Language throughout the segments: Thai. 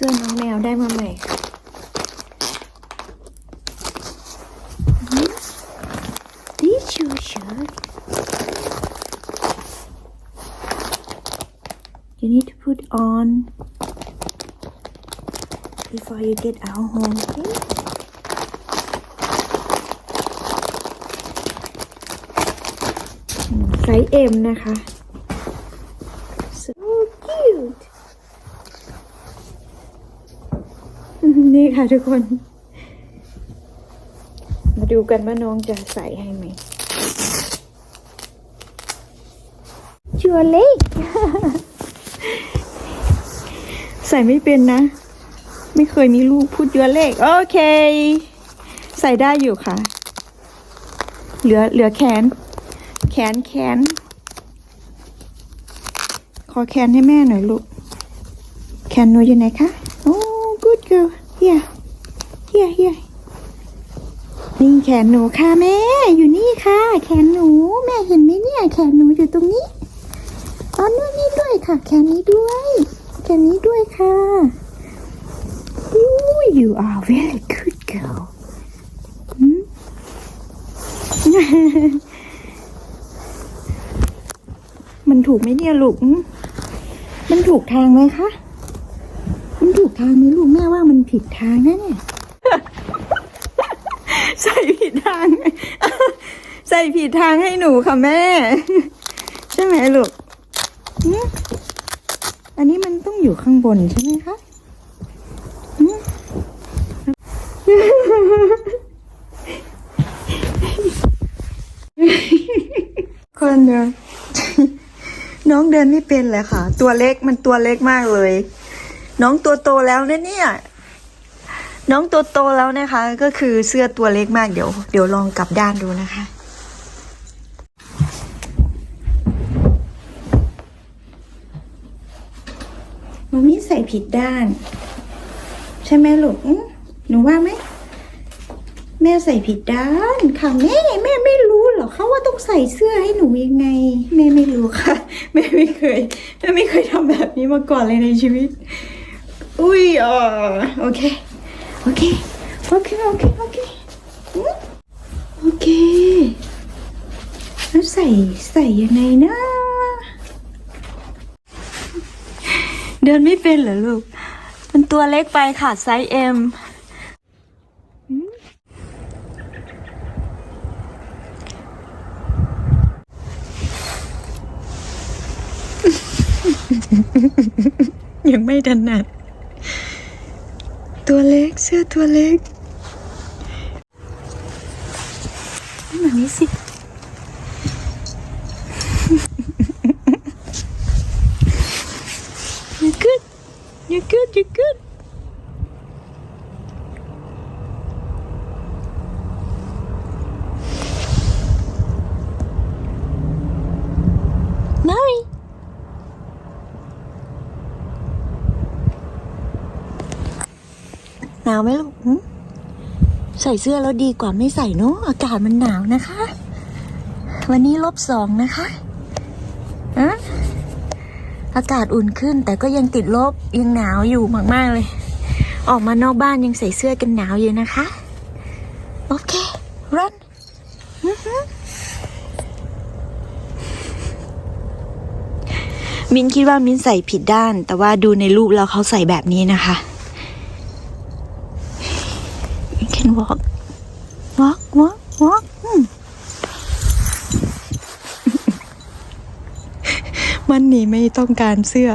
สื้อน้องแมวได้มาใหม่ค่ะ This your shirt You need to put on before you get out home okay อืมไซส์ M นะคะ นี่ค่ะทุกคน มาดูกันว่าน้องจะใส่ให้ไหมชัวเล็ก ใส่ไม่เป็นนะ ไม่เคยมีลูกพูดเยอะเลขโอเค ใส่ได้อยู่ค่ะ เหลือเหลือแขน แขนแขน ขอแขนให้แม่หน่อยลูก แขนหนูอยู่ไหนคะ โอ้ good girl here here here นี่แขนหนูค่ะแม่ อยู่นี่ค่ะ แขนหนู แม่เห็นไหมเนี่ย แขนหนูอยู่ตรงนี้อ๋อนี่นี่ด้วยค่ะ แขนนี้ด้วย แขนนี้ด้วยค่ะ Ooh, you are very good girl มันถูกไหมเนี่ยลูก มันถูกทางไหมคะ ถูกทางไหมลูกแม่ว่ามันผิดทางนะเนี่ย ใส่ผิดทาง ใส่ผิดทางให้หนูค่ะแม่ ใช่ไหมลูกหืมอันนี้มันต้องอยู่ข้างบนใช่ไหมคะหืมคนเดินน้องเดินไม่เป็นเลยค่ะ ตัวเล็กมันตัวเล็กมากเลย น้องตัวโตแล้วนะเนี่ย น้องตัวโตแล้วนะคะ ก็คือเสื้อตัวเล็กมากเดี๋ยว เดี๋ยวลองกลับด้านดูนะคะมันมีใส่ผิดด้าน ใช่ไหมลูกหนูว่าไหมแม่ใส่ผิดด้านค่ะแม่แม่ไม่รู้หรอกคะว่าต้องใส่เสื้อให้หนูยังไง แม่ไม่รู้ค่ะ แม่ไม่เคยแม่ไม่เคยทำแบบนี้มาก่อนเลยในชีวิต อุ้ยอ๋อโอเค โอเค โอเค โอเค โอเคอืมโอเคแล้วใส่ใส่ยังไงนะ เดินไม่เป็นเหรอลูกมันตัวเล็กไปค่ะ ไซส์ M ยังไม่ถนัด ตัวเล็ก เสื้อตัวเล็กนี่แบบนี้สิ You're good You're good You're good มารี หนาวไหมลูกใส่เสื้อแล้วดีกว่าไม่ใส่เนอะอากาศมันหนาวนะคะ วันนี้ลบสองนะคะอะอากาศอุ่นขึ้น แต่ก็ยังติดลบยังหนาวอยู่มากๆเลย ออกมานอกบ้านยังใส่เสื้อกันหนาวอยู่นะคะ โอเค run มินคิดว่ามินใส่ผิดด้าน แต่ว่าดูในรูปแล้วเขาใส่แบบนี้นะคะ You can walk. Walk, walk, walk. อืมมันหนีไม่ต้องการเสื้อ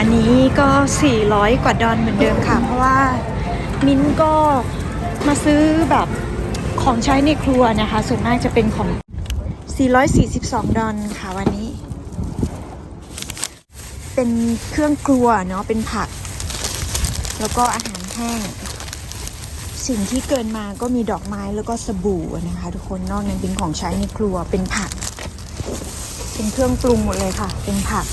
วันนี้ก็ 400 กว่าดอลเหมือนเดิมค่ะ เพราะว่ามิ้นก็มาซื้อแบบของใช้ในครัวนะคะ ส่วนมากจะเป็นของ 442 ดอลค่ะวันนี้ เป็นเครื่องครัวเนาะเป็นผัก แล้วก็อาหารแห้ง สิ่งที่เกินมาก็มีดอกไม้แล้วก็สบู่นะคะ ทุกคนนอกนั้นเป็นของใช้ในครัวเป็นผัก เป็นเครื่องปรุงหมดเลยค่ะ เป็นผัก